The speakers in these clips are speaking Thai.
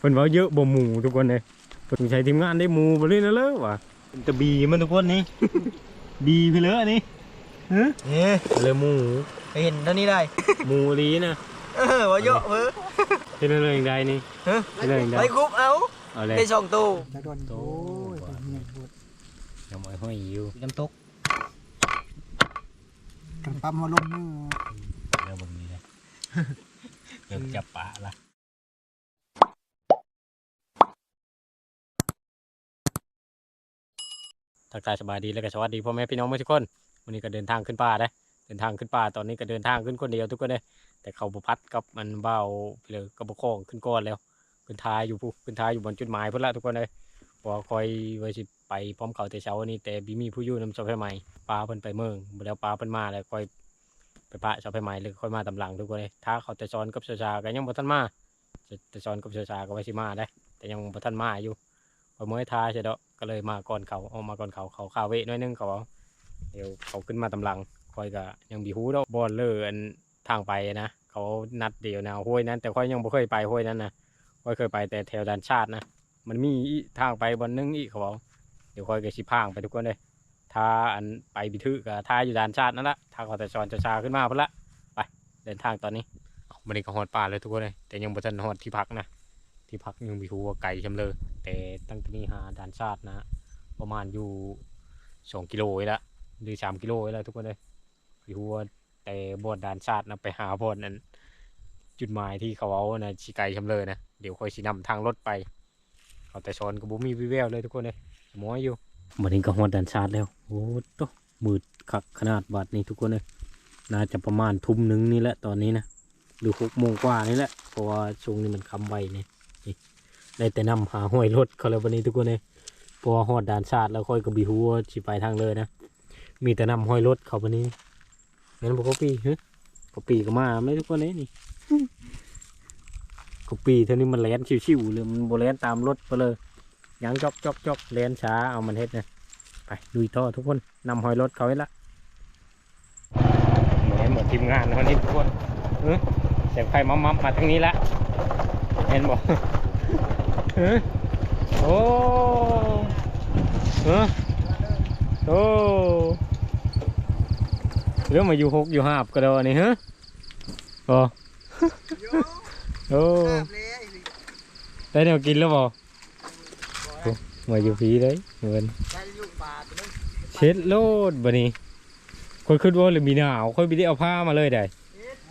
เพิ่นว่าเยอะบ่หมูทุกคนเลยเพิ่นใช้ทีมงานได้หมูบ่เลยนะเลยว่ะเป็นตะบีมันทุกคนนี่ บีไปเลยอันนี้ฮะเอ๊ะเลยหมูเห็นเท่านี้ได้ หมูลีนะเออว่าเยอะเว้ยเป็นอะไรอย่างใดนี่ฮะเป็นอะไรอย่างใดไปคุบเอาเอาเลยได้สองตู้แล้วโดนโตโอ้ยเป็นเมียบุตรยังไม่ห้อยอยู่น้ำตกกันปั๊มมาลงมือเดี๋ยวเบิ่งนี่เลยเริ่มจับปลาละ ทักทายสบายดีและก็สวัสดีพ่อแม่พี่น้องทุกคนวันนี้ก็เดินทางขึ้นป่าได้เดินทางขึ้นป่าตอนนี้ก็เดินทางขึ้นคนเดียวทุกคนเลยแต่เขาบุพัดกับมันเบาเลยกระบกคองขึ้นก้อนแล้วขึ้นท้ายอยู่ปุ๊ขึ้นท้ายอยู่บนจุดหมายเพื่อนละทุกคนเลยพอคอยไว้สิไปพร้อมเขาแต่เช้านี้แต่บีมีผู้อยู่นำเสาไฟใหม่ปลาเพิ่นไปเมืองบ่แล้วปลาเพิ่นมาแล้วคอยไปปะเสาไฟใหม่เลยคอยมาตำหลังทุกคนเลยถ้าเขาแต่ซ้อนกับชาชาก็ยังบ่ทันมาแต่ซ้อนกับชาชาก็ไว้สิมาได้ แต่ยังบ่ทันมาอยู่ พอเมื่อท้าใช่ดอกก็เลยมาก่อนเขาเอามาก่อนเขาเขาคาเวะน้อยนึงเขาเดี๋ยวเขาขึ้นมาตำหลังคอยก็ยังบีฮู้ดอกบอลเลอร์อันทางไปนะเขานัดเดียวนะห้วยนั้น แต่ค่อยยังบ่เคยไปห้วยนั้นนะค่อยเคยไปแต่แถวด่านชาตินะมันมีทางไปบนนึงอีกเขาบอกเดี๋ยวค่อยก็สิพางไปทุกคนเลยถ้าอันไปบิทึกถ้าอยู่ดานชาตินั่นละถ้าเขาแต่ชอนจะชาขึ้นมาพุ่นละไปเดินทางตอนนี้มันนี้ก็ฮอดป่าเลยทุกคนเลยแต่ยังบ่ทันฮอดที่พักนะ ที่พักยังมีฮูว่าไกลชำเลยแต่ตั้งแต่นี้หาด่านชาตินะ ประมาณอยู่สองกิโลไว้ละหรือสามกิโลไว้ละทุกคนเลยมีฮูว่าแต่บอดด่านชาตินะไปหาบอดนั้น จุดหมายที่เขาเอานะชิไกลชำเลยนะเดี๋ยวค่อยสินำทางรถไปเขาแต่ชอนก็บ่มีวิแววเลยทุกคนเลยหมออยู่บัดนี้ก็ฮอดด่านชาติแล้วโอ้โตมืดคักขนาดบัดนี้ทุกคนเลยน่าจะประมาณทุ่มหนึ่งนี่แหละตอนนี้นะหรือหกโมงกว่านี่แหละเพราะว่าช่วงนี้มันคำไวเนี่ย นี่ได้แต่นำหาห้วยรถเขาแล้ววันนี้ทุกคนเลยพราะว่าฮอดด่านชาติแล้วค่อยก็บีหัวสิไปทางเลยนะ มีแต่นำห้อยรถเขาวันนี้งั้นบอกเขาปีเฮ้ยกปีก็มาไม่ทุกคนเลยนี่กปีเท่านี้มันแลนชิวๆเลยมันโบแลนตามรถไปเลยยังจอกจอกจอกแลนช้าเอามันเฮ็ดนะไปลุยท่อทุกคนนำหอยรถเขาไว้ละแหมหมดทีมงานวันนี้ทุกคนเออเสียงไฟมัมมัมมาทางนี้ละเห็นบอก เออโอ้เออโอ้เรื่องมาอยู่หกอยู่ห้าบก็ได้นี่ฮะโอ้โอ้ได้แนวกินแล้วบ่มาอยู่พีเลยเหมือนได้ลูกปลาตัวนึงเช็ดโลดบันี้คนขึ้นว่าเลยมีหนาวค่อยไปได้เอาผ้ามาเลยได้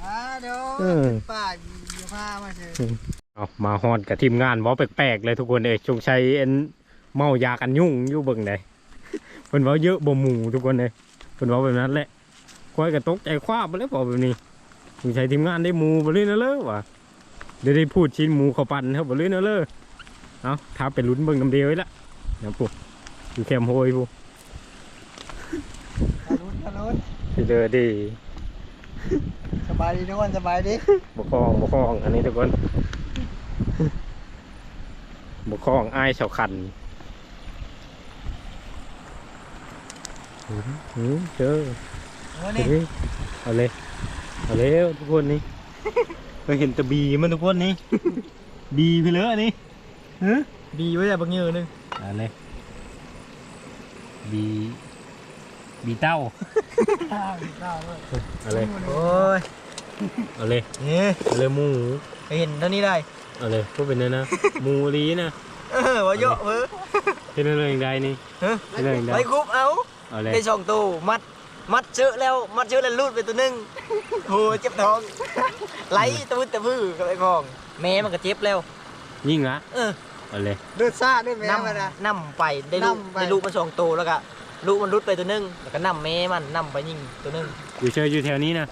อ่าเดี๋ยวเออป้าเดี๋ยวพามาเจอ เอามาฮอดกับทีมงานเว่าแปลกๆเลยทุกคนเลยชงชัยเอ็นเมายากันยุ่งอยู่เบิ่งได้เพิ่นเว่าเยอะบ่หมู่ทุกคนเลยเพิ่นเว่าแบบนั้นแหละค่อยก็ตกใจคว้าไปเลยพอแบบนี้ชงชัยทีมงานได้หมู่บ่เลยนะเลยว่ะเดี๋ยวได้พูดชิ้นหมูเขาปั่นครับบ่เลยนะเลยเอาถ้าเป็นลุ้นเบิ่งน้ำเดียวไว้ละเดี๋ยวปุ๊อยู่แคมป์โฮยปุ๊ทะลุทะลุพี่เจอดีสบายดีทุกคนสบายดีบกคลองบกคลองอันนี้ทุกคน บกคลองอ้ายเฉาคันหืมหืมเจอวันนี้เฮ้ยเอาเลยเอาเร็วทุกคนนี่เราเห็นแต่บีมันทุกคนนี่บีไปเลยอันนี้ฮะบีไว้แต่บางเงือนึงเอาเลยบีบีเต้าข้าวข้าวด้วยเอาเลยโอ้ยเอาเลยเอ๊ะเอาเลยหมูเห็นเท่านี้ได้เอาเลยพวกเป็นนั่นนะหมูลีนะเออว่าเยอะเว้ยเป็นอะไรอย่างใดนี่ฮะเป็นอะไรอย่างใดไปคุบเอาเอาเลยได้สองตู้มัดมัดเชือกแล้วมัดเชือกแล้วลูดไปตัวหนึงโหเจ็บท้องไหลตะพื้นตะพื้นกับไอ้พองแม่มันก็เจ็บแล้วยิ่งละเออเอาเลยเลือดซ่าด้วยแม่นมานะำนำไปได้ลูกนำไปได้ลูกมันสองตัวแล้วก็ลูกมันรุดไปตัวหนึงแล้วก็นำแม่มันนำไปยิงตัวหนึงอยู่เชยอยู่แถวนี้นะ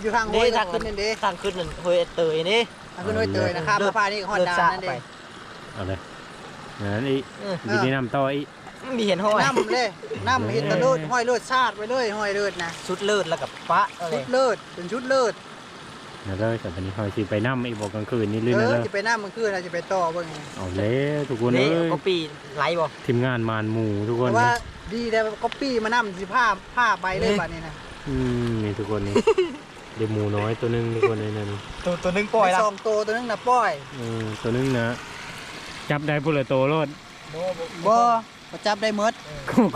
อยู่ข้างห้เด้วยทางขึ้นนั่นเด้ทางขึ้นนั่นเฮ้ยเตยนี่ ทางขึ้นห้วยเตยนะครับมาพานี่กับฮอนดานั่นเด้เอาเลยนั่นอีกเอออยู่ที่น้ำต่ออีกมีเห็นห้อยน้ำเลยน้ำเห็ดตะลุดห้อยเลือดชาดไปเลยห้อยเลือดนะชุดเลือดแล้วกับปะอะไรชุดเลือดเป็นชุดเลือดนะเลยแต่ตอนนี้คอยสิไปน้ำอีกบอกกลางคืนนี่ลื่นเอนะอเลยจะไปน้ำมันคือเราจะไปต่อเบิ่งเอาเลยทุกคนนี่เอ้ยก็ปีไหลบ่ทีมงานมานหมู่ทุกคนแต่ว่าดีแต่ก็ปี้มาน้ำสิผ้าผ้าใบเลยบัดนี้นะอืมนี่ทุกคนนี่ เดี๋ยวหมูน้อยตัวหนึงทุกคนในนั้นตัวตัวนึงปล่อยละสองตัวตัวนึงนะปล่อยเออตัวหนึงนะ จับได้พุ่นละโตโลดโบโบบ่ก็จับได้หมด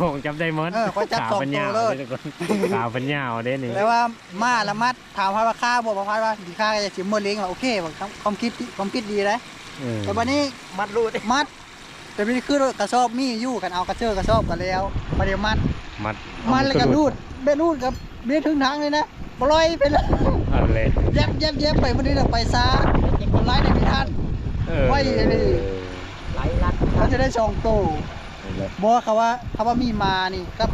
ของจับได้หมดเออเขาจับขาสองปัญญาตัวโลดเด้อทุกคนขาปัญญาเด้นี่แต่ว่ามาละมัดถามว่าค่าบ่บ่ค่าว่าสิค่าก็จะสิหมดเลี้ยงว่าโอเคว่าความคิดความคิดดีนะเออแต่วันนี้มัดรูดมัด แต่ไม่ได้คือกระสอบมีอยู่กันเอากระเจอกระสอบกันแล้วมาเดี๋ยวมัด มัดมัดแล้วก็รูดเบ็ดรูดกับ เบ็ดถึงทางเลยนะปล่อยไปเลยเอาเลยเย็บเย็บเย็บไปวันนี้เราไปซายังคนร้ายในพิทันเออไว้เลยดิไหลลัดเขาจะได้สองโตวเอาเลยบอกว่าเขาว่าเขาว่ามีมานี่ก็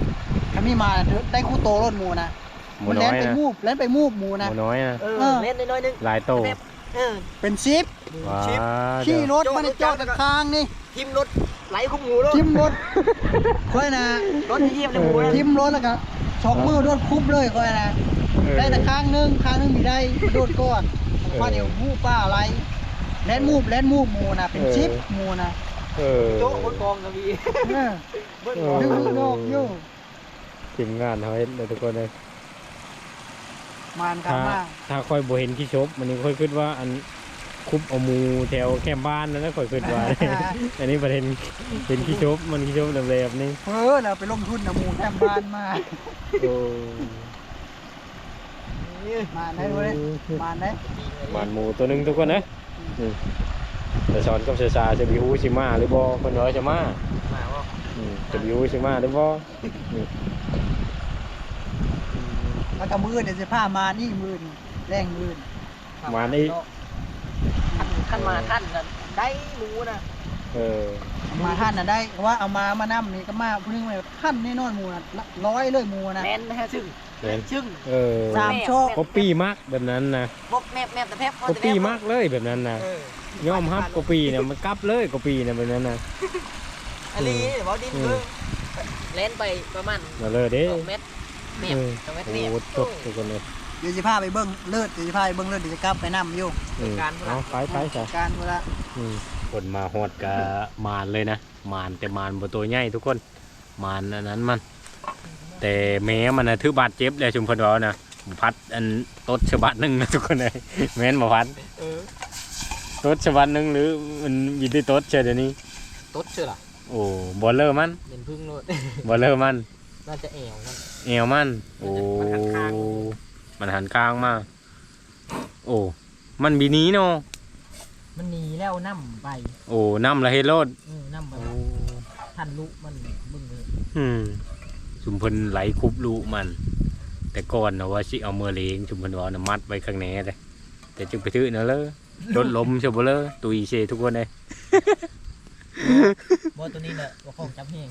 ถ้ามีมาได้คู่โตรถหมูนะหมูมันน้เล่อนยไปนะมูบเล่นไปมูบหมูหนะมูน้อยนะเออเออเล่นน้อยๆนึงหลายโตแบบเออเป็นซิปว้าชิปขี่เดี๋ยวรถมันจอดข้างนี่ทิมรถไหลคุ้มหูรถทิมรถค่อยนะรถที่เยี่ยมเลยหมูนะทิมรถแล้วก็ สองมือรถคุบเลยค่อยนะเออได้แต่ข้างหนึงข้างหนึงมีได้โดดก่อนเออว่าเดี๋ยวมูป้าอะไรแล่นมูบแล่นมูบหมูนะเป็นเออชิปหมูนะเออโจ๊กบนกองก็มีเออเบิ้ลเอกอองดึงโยกโยกทีมงานเขาเฮ็ดเลยทุกคนเลยมานถ้าคำมากถ้าค่อยบ่เห็นขี้ชบมันนี่ค่อยคิดว่าอัน คุบเอาหมูแถวแคมป์บ้านนั่นนะค่อยคิดว่า อันนี้ประเด็นเห็นขี้ชบมันขี้ชบแบบแบบนี้เออเราไปลงทุนนะหมูแทมบ้านมาโอ้มาได้เลยมาได้หมานหมูตัวหนึงทุกคนนะนี่แต่สอนกับเสยสาจะบิวชิมาหรือบ่คนน้อยจะมามาว่าอืมจะบิวชิมาหรือบ่นี่แล้วก็มือเนี่ยจะผ้ามานี่มือนี่แรงมือนี่หมานี่ ท่านมาท่านน่ะได้หมูนะเออเอามาท่านน่ะได้เพราะว่าเอามามานํนี่ก็มาผู้นึงเลยท่านแน่นอนหมูน่ะละร้อยเลยหมูนะแน่นนะฮะซึ่งเห็นซึ่ง เออสามโชคก็ปี้มากแบบนั้นนะบกแมบแมบแต่แพบก็ปี้มากเลยแบบนั้นนะเออยอมรับก็ปี้เนี่ยมันกลับเลยก็ปี้เนี่ยแบบนั้นนะ อันนี้เดี๋ยวบอกดินอืม เพิ่งเล่นไปประมาณมาเลยเด้สองเมตรแมบเออสองเมตรโอ้แมบโหจบทุกคนเลย เดี๋ยวจะพาไปเบิ้งเลือดเดี๋ยวจะพาไปเบิ้งเลือดเดี๋ยวจะกลับไปนํอยู่อืมเอาไปไปจ้ะการเวลาอืมคนมาหอดกับมานเลยนะมานแต่มานบ่ตัวใหญ่ทุกคนมานอันนั้นมัน แต่แม้มันนะถือบาดเจ็บเลยชุมพลเรานะบ่พัดอันตดฉบับหนึ่งนะทุกคนเลยแม่นบ่พัดเออตดฉบับหนึ่งหรือมันมีที่ตดเฉยเดี๋ยวนี้ต๊ดเชื่อล่ะโอ้บอลเลอร์มันเป็นพึ่งโลดบอลเลอร์มันน่าจะแอวมันเอวมันโอ้ มันหันข้างมันหันข้างมา โอ้ มันบีหนี้เนาะมันหนีแล้วน้ำไปโอ้น้ำละเฮดโลดเออน้ำไปโอ้ท่านลุมันบึ้งเลยอืมชุมพลไหลคุบลูมัน แต่ก่อนนะว่าสิเอามือเลงชุมพลว่านะมัดไว้ข้างในเลยแต่จึงไปถือนะเลยรถล้มเชียวบ่เลยตุยเชทุกคนเลยบ่ตัวนี้แหละว่าของจับแห้ง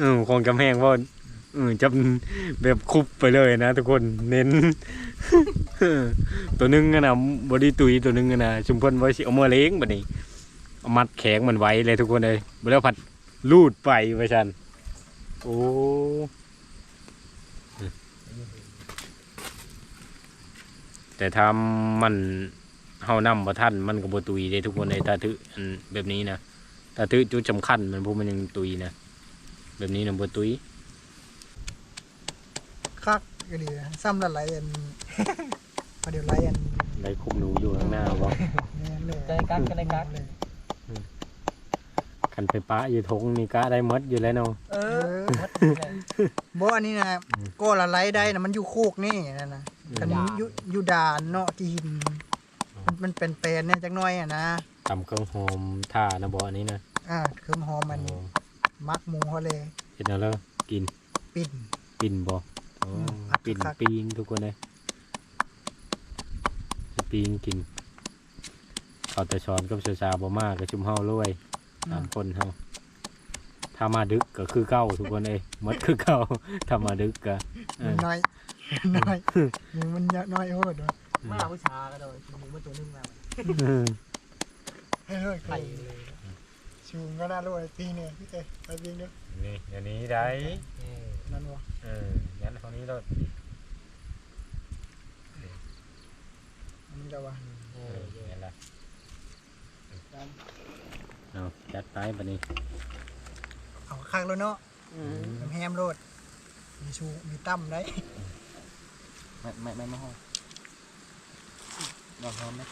อืมคงจำแห้ง พ่ออืมจำแบบคุบไปเลยนะ ทุกคนเน้น ตัวหนึงนะบอดี้ตุยตัวหนึงนะชุมพลไว้สิเอามือเล้งแบัดนี้เอามัดแข็งมันไว้เลยทุกคนเลยบแล้วผัดลูดไปไปชันโอ้แต่ทำมันเฮานำบ่ทันมันก็บ่ตุยเลยทุกคนเลยถ้าถืออันแบบนี้นะถ้าถือจุดสำคัญมันพวกมันยังตุยนะแบบนี้นะบัวตุ้ย คักก็ดีนะซ้ำละไหลายอันพอเดี๋ยวไหลายอันได้คุมหนูอยู่ข้างหน้าบ่แม่นเลยก็ได้กักก็ได้กัก เลยคันไฟฟ้าอยู่ทงนี่ก็ได้หมดอยู่แล้วเนาะเอเอออบ่อันนี้นะก็ละไหลได้นะมันอยู่โคกนี่นั่นนะกันอยู่อยู่ด่านเนาะที่หินมันมันเป็นแปลนเนี่ยจักหน้อยอะนะตำเครื่องหอมท่านะบ่อันนี้นะอ่าเครื่องหอมมันโอ้มักหมูเขาเลยเห็นแล้วเหรอกินปิ่นปิ่นบ่โอ้อืมคัก ปิ่นคักปิงทุกคนเลยปิงกินเขาแต่ช้อนกับเสือสาบ่มากกับชุมเฮาเลยสามคนเฮาถ้ามาดึกก็คือเก้าทุกคนเลยหมดคือเก้าถ้ามาดึกก็เออน้อยน้อยหมูมันเยอะน้อยโหดวะมาผู้ชาก็โดยหมูมาตัวนึงมาเฮ้ยเฮ้ยไข่ไข่เลยชูงก็น่ารู้ไอ้ปีเนี่ยพี่เต้ไปบิงด้วยนี่อันนี้ได้ นั่นวะเออยันเท่านี้เลยมันจะวะเออนี่แหละเอาจัดไปบัดนี้ เอาคักแล้วเนาะน้ำแฮมโรดมีชู มีตั้มได้ไม่ไม่ไม่ไม่ห้องลองพร้อมไหม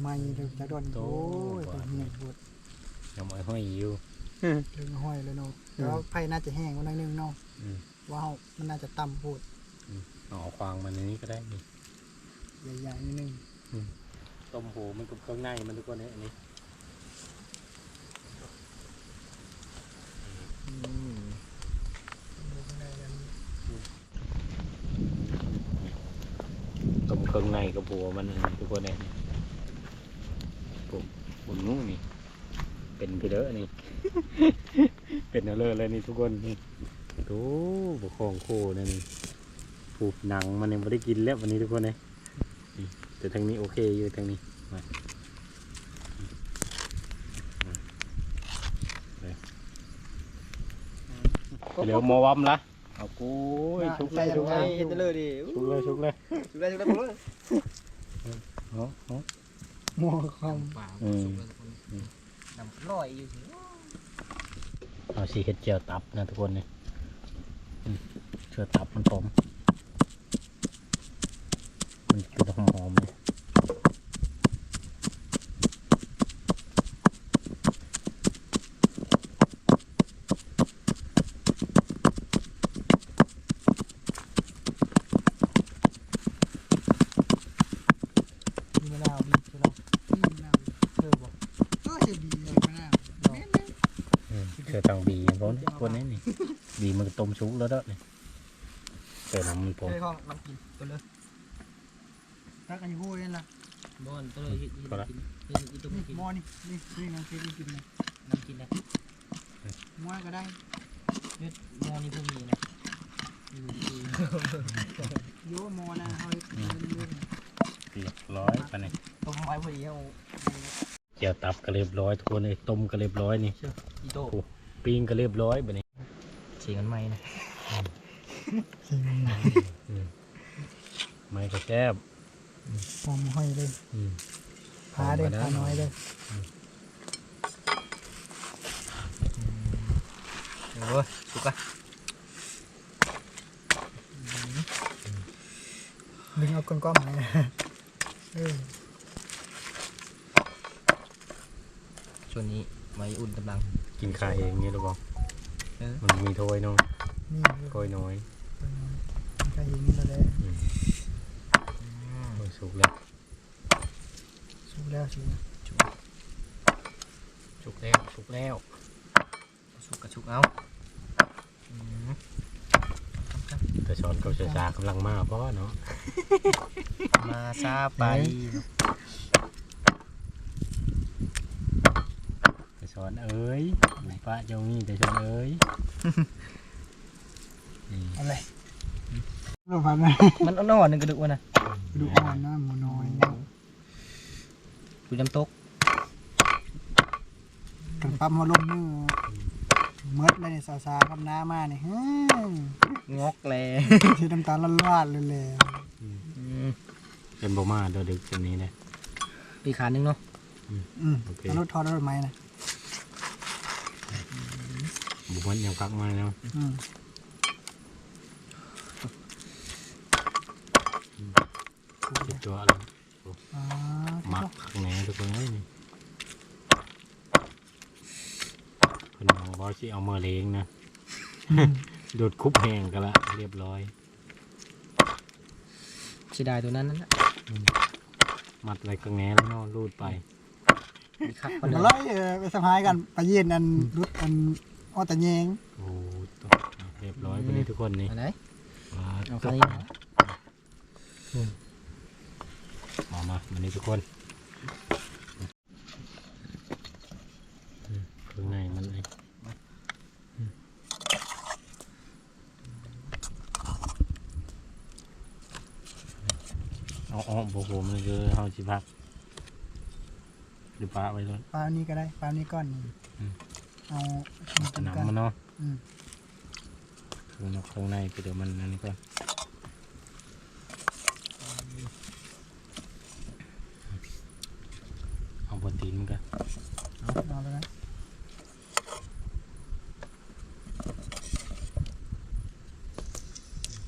ใหม่ๆเดี๋ยวจะโดนโตโอ้ยตัวเหี้ยปวดยังไม่ห้อยอยู่เรื่องห้อยเลยเนาะ แต่ว่าไผ่น่าจะแห้งกว่าหน่อยนึงเนาะอืมว้าวมันน่าจะต่ำพูดเอาควางมันในนี้ก็ได้นี่ใหญ่ๆนิดนึงต้มโหมันกับเครื่องในมันทุกคนเนี่ยอันนี้ดูข้างในแล้วต้มเครื่องในกับหัวมันอันนี้ทุกคนเนี่ยปุ๊บบุญงูนี่ เป็นพี่เด้อนี่ เป็นเอาเลยเลยนี่ทุกคนนี่ดูบุของโคนั่นนี่ปูหนังมันยังไม่ได้กินแล้ววันนี้ทุกคนเลยนี่แต่ทางนี้โอเคอยู่ทางนี้มาเดี๋ยวโมวัมละเอากูยชุกเลยชุกเลยเห็นเลยดิชุกเลยชุกเลยชุบเลยชุบเลยผมเลยเอาเอาหม้อคอมอืม น้ำลอยอยู่สิเอาสีเห็ดเจียวตับนะทุกคนเนี่ยเชื่อตับมันผมมันคือหอมๆเลย มีมะนาวมีใช่ไหมมีมะนาวเออบอกก็จะบีเลยมะนาวแม่น อืมเชื่อตังบีอย่างพวกนี้พวกนี้นี่บีมันก็ต้มชุกแล้วเด้อนี่เชื่อน้ำมันผมเฮ้ยห้องน้ำกินตัวเลยๆตักอันนี้พูดเล่นละบอนตัวเลยกินกินกินตัวนี่กินหม้อนี่นี่นี่น้องเค้กกินนะน้ำกินนะหม้อก็ได้มอนี่พวกนี้นะโยหม้อนะเอาเล่นเรียบร้อยปะเนี่ยต้มไว้พอดีเอาเจียวตับก็เรียบร้อยทุกคนเลยต้มก็เรียบร้อยนี่อีโต้ ปิ้งก็เรียบร้อยแบบนี้เสียงกันไหมนะไม่ก็แซ่บหอมห้อยเลยอืมพาเด้อพาน้อยเลยโอ้ยสุกอะดึงเอาก้อนๆมาเออช่วงนี้ไม่อุ่นกำลัง กินข้าวเองนี่หรือเปล่าเออมันมีถ้วยเน้องนี่ถ้วยน้อยใครยิงนี่แล้วแหละอืมโอ้ยสุกแล้วสุกแล้วสิสุกแล้วสุกแล้วสุกกระชุกเอาแต่ช้อนกับชาชากำลังมาเพราะเนาะมาซาไปแต่ช้อนเอ้ย ป้าเจ้านี่แต่ช้อนเอ้ยนี่อะไรเราพันนะมันอ่อนๆนึงกระดูกวะนะดูอ่อนนะหมูน้อยดูน้ำตกกันปั๊มหัวลมมือเมดเลยเนี่ยสาวๆกับน้ามาเนี่ยฮึงอกแลที่น้ำตาลลาดๆเลยเลยเป็นโบมาเดี๋ยวดึกตัวนี้เลยอีกขาหนึงเนาะอืมโอเคแล้วรถทอดรถไหมนะ บุมันยังพักมาแล้วอืมเจ็บตัวอะไรอ่ามักข้างในทุกคนเอ้ยนี่เพิ่นบอกว่าสิเอามาเลี้ยงนะดูดคุบแห้งกันละเรียบร้อยเสียดายตัวนั้นนั่นแหละมัดไว้ข้างในแล้วเนาะรูดไปมี คักมัมานเลก็ยไล่เออไปสะพายกันไปเย็นอันรุดอันอ้อตะแยงโอ้ตัวเรียบร้อยวันนี้ทุกคนนี่อันไหนว้าเอาวคันนี้นะมามาวันนี้ทุกคนข้างในมันเลยเอาเอาโบโบมันคือเฮาสิพัก หรือปลาไว้เลยปลานี้ก็ได้ปลานี้ก้อนนี่อืมเอาสนามมันเนาะอืมคือนอกข้างในไปเดี๋ยวมันอันนี้ก่อนเอาบนตีนมันกัน เอาแล้วนะ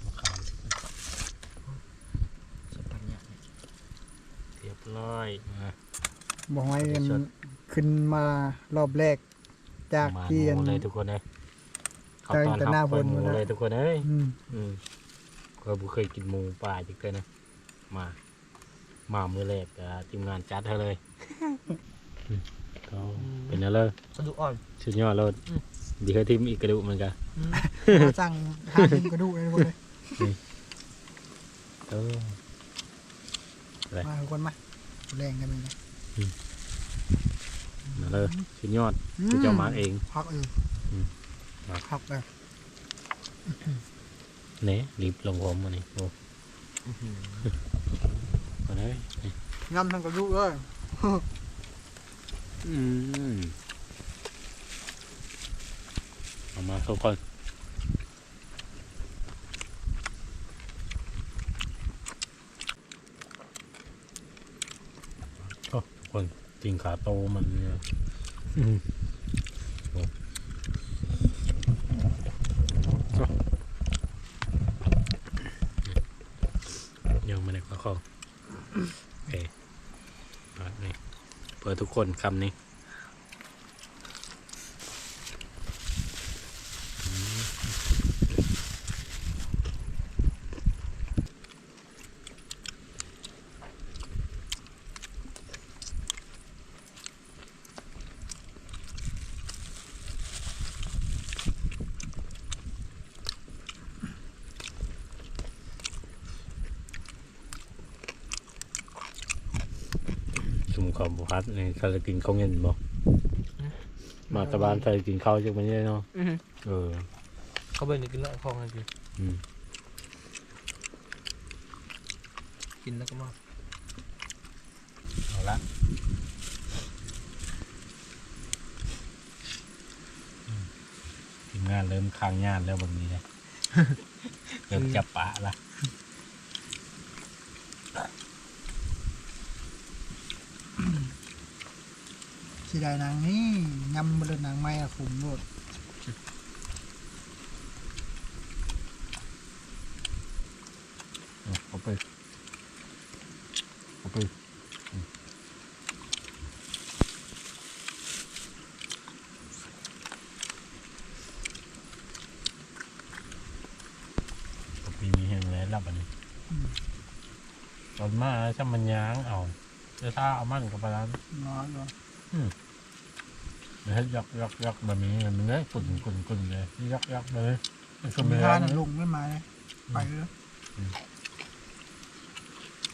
มะขาม สับปันเนี่ย เรียบร้อยมา บอกให้กันขึ้นมารอบแรก จากมาที่หอันมูเลยทุกคนเลยเขาจากตอนแต่รับหน้าไปบนหมูหมดแล้วเลยทุกคนเอ้ยอืมอืมก็บุเคยกินหมูป่าจักเตยนะมา มามือแรกกับทีมงานจัดให้เลยอืมก็เป็นอะไรกระดูกอ่อน สุดยอดเลยอืม ดีเคยทีมอีกกระดูกเหมือนกันมาสั่งทานเป็นกระดูกเลยทุกคนเลยเอออะไรมาทุกคนมาแรงกันเลยนะ มาเลยสุดยอดคือเจ้ามาร์กเองพักเอออมพักเลยเน่รีบลงผมมานี่โอ้มาเลยนี่งำทั้งกระดูกเลยอืมเอามาทุกคนโอ้ คนจริงขาโตมันเนี่ยยังไม่ได้ขอเข้าโอเคมานี่เปิดทุกคนคำนี้ สม ความบุพัดในคารากินเขาเงินบอกมาตะบานใส่กินข้าวจักมันได้เนาะเออเขาเบิ่งกินแล้วคองกันกินอืมกินแล้วก็มาเอาละอืมทีมงานเริ่มค้างงานแล้วบางนี้เลยเริ่มจับปะละ สีได้นางนี่ยำบนนางไม้อะขุมหมดเอาเอาไปเอาไปอืมเอาปีนี้เห็นแล้วรับอันนี้ตอนมาถ้ามันย้างเอา จะถ้าเอามันกับปลาร้าร้อนร้อนเดี๋ยว ให้ยักยักยักแบบนี้มันเลยกุ่นกุ่นกุ่นเลยยักยักเลยมันสก็มไม่ทาได้นลุงไม่มาเลยไปเลย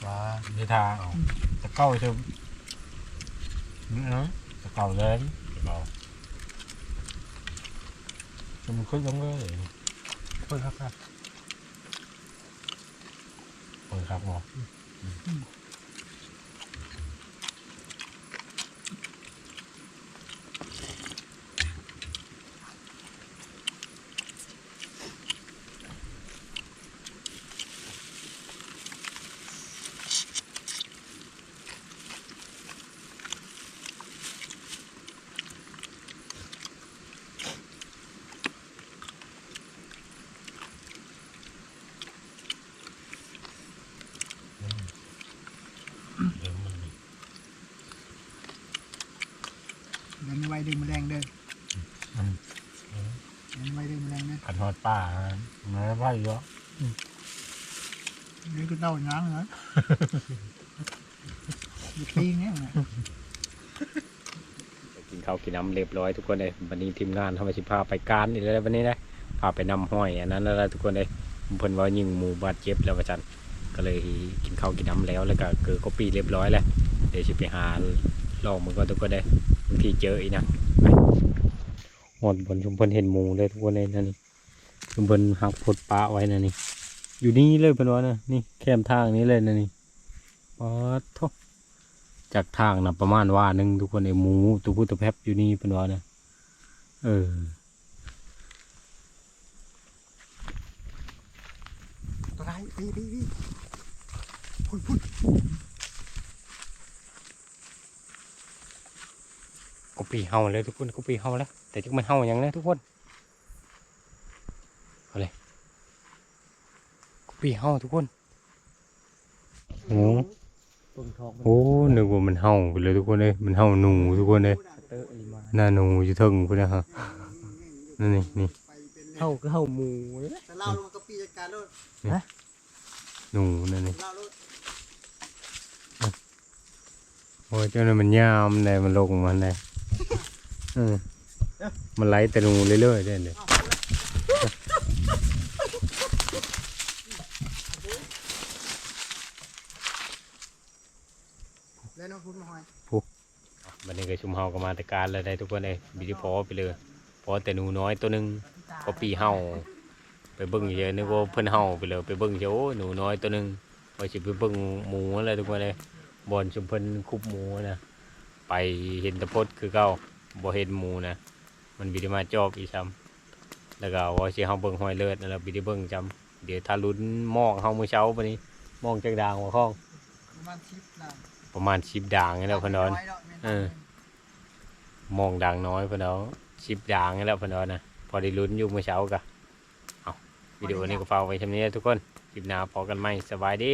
ว่าในทางเอาจะเก้าจะนี่นะจะเก่าเลยจะเก่าจะมันขึ้นยังเลยเพิ่นครับครับเปิดครับหมอเดี๋ยวมัน เดินไวเดินแมลงเดิน มัน เดินไวเดิน แมลงเดินขันหอดป่ามันไม่ไหวเยอะเดินก็เต้าง้างเหรออยู่ปีงเนี่ยนะกินข้าวกินน้ำเรียบร้อยทุกคนเลยวันนี้ทีมงานทำไมสิพาไปการนี่เลยวันนี้นะพาไปนำห้อยอันนั้นอะไรทุกคนเลยเพิ่นว่ายิงหมูบาดเจ็บแล้วประจันก็เลยกินข้าวกินน้ำแล้วแล้วก็เกิดก็ปีเรียบร้อยแล้วเดี๋ยวสิไปหาลองมันก็ทุกคนเลยบางทีเจออีกนะไป หอดบนชุมพลเห็นหมูเลยทุกคนเลยนั่นนี่ชุมพลหักพดปลาไว้นะนี่อยู่นี่เลยเพิ่นว่านะนี่แคมทางนี้เลยนะนี่ปัดโทจากทางนะประมาณว่าหนึ่งทุกคนไอ้หมูตัวผู้ตัวแพบอยู่นี่เพิ่นว่านะเออตัวไรพี่พี่พี่พุ่นพุ่น กูปีเฮาเลยทุกคนกูปีเฮาแล้วแต่จักมันเฮาอย่างนะทุกคนเอาเลยกูปีเฮาทุกคนโอ้เบิ่งทองโอ้นึกว่ามันเห่าไปเลยทุกคนเลยมันเห่าหนูทุกคนเลยเตอร์อีมาหน้าหนูอยู่เทึงพุ่นนะฮะนั่นนี่นี่เฮาคือเฮาหมูแต่เล่าลงกับปีจัดการโลดหนูนั่นนี่เล่าโลดโอ้ยเจ้านั่นมันยามเลยมันลงมันเลยเออ มันไล่แต่หนูเรื่อยๆเด้เนี่ยแล้วน้องคุณมาหอยบันนี้ก็ชุมเฮาก็มาแต่การเลยได้ทุกคนเลยบิดิพอไปเลยพอแต่หนูน้อยตัวหนึงก็ปีเฮาไปเบิ่งเยอะนึกว่าเพิ่นเฮาไปเลยไปเบิ่งเจ้าโอ้หนูน้อยตัวหนึงว่าสิไปเบิ่งหมูอะไรทุกคนเลยบอนชุมเพิ่นคุบหมูนะไปเห็นแตะพดคือเก่า บ่เห็นหมูนะมันบิไดมาจอบอีซ้ำแล้วก็ว่าสิเฮาเบิ่งหอยเลือดนั่นแหละบิดเบิ่งจำเดี๋ยวถ้าลุ้นมองเฮามื้อเช้าบัดนี้มองจักดางว่าข้องประมาณทิปนะประมาณ10ดางนี่แหล้วเพิ่นอนเออมองดังน้อยเพิ่นอาชิปดางนี่แหล้วเพิ่นอานะพอได้ลุ้นอยู่เมื่อเช้ากะเอาวิดีโอนี้ก็ฝากไว้ชำนี้ทุกคนคลิปหน้าพอกันไหมสบายดี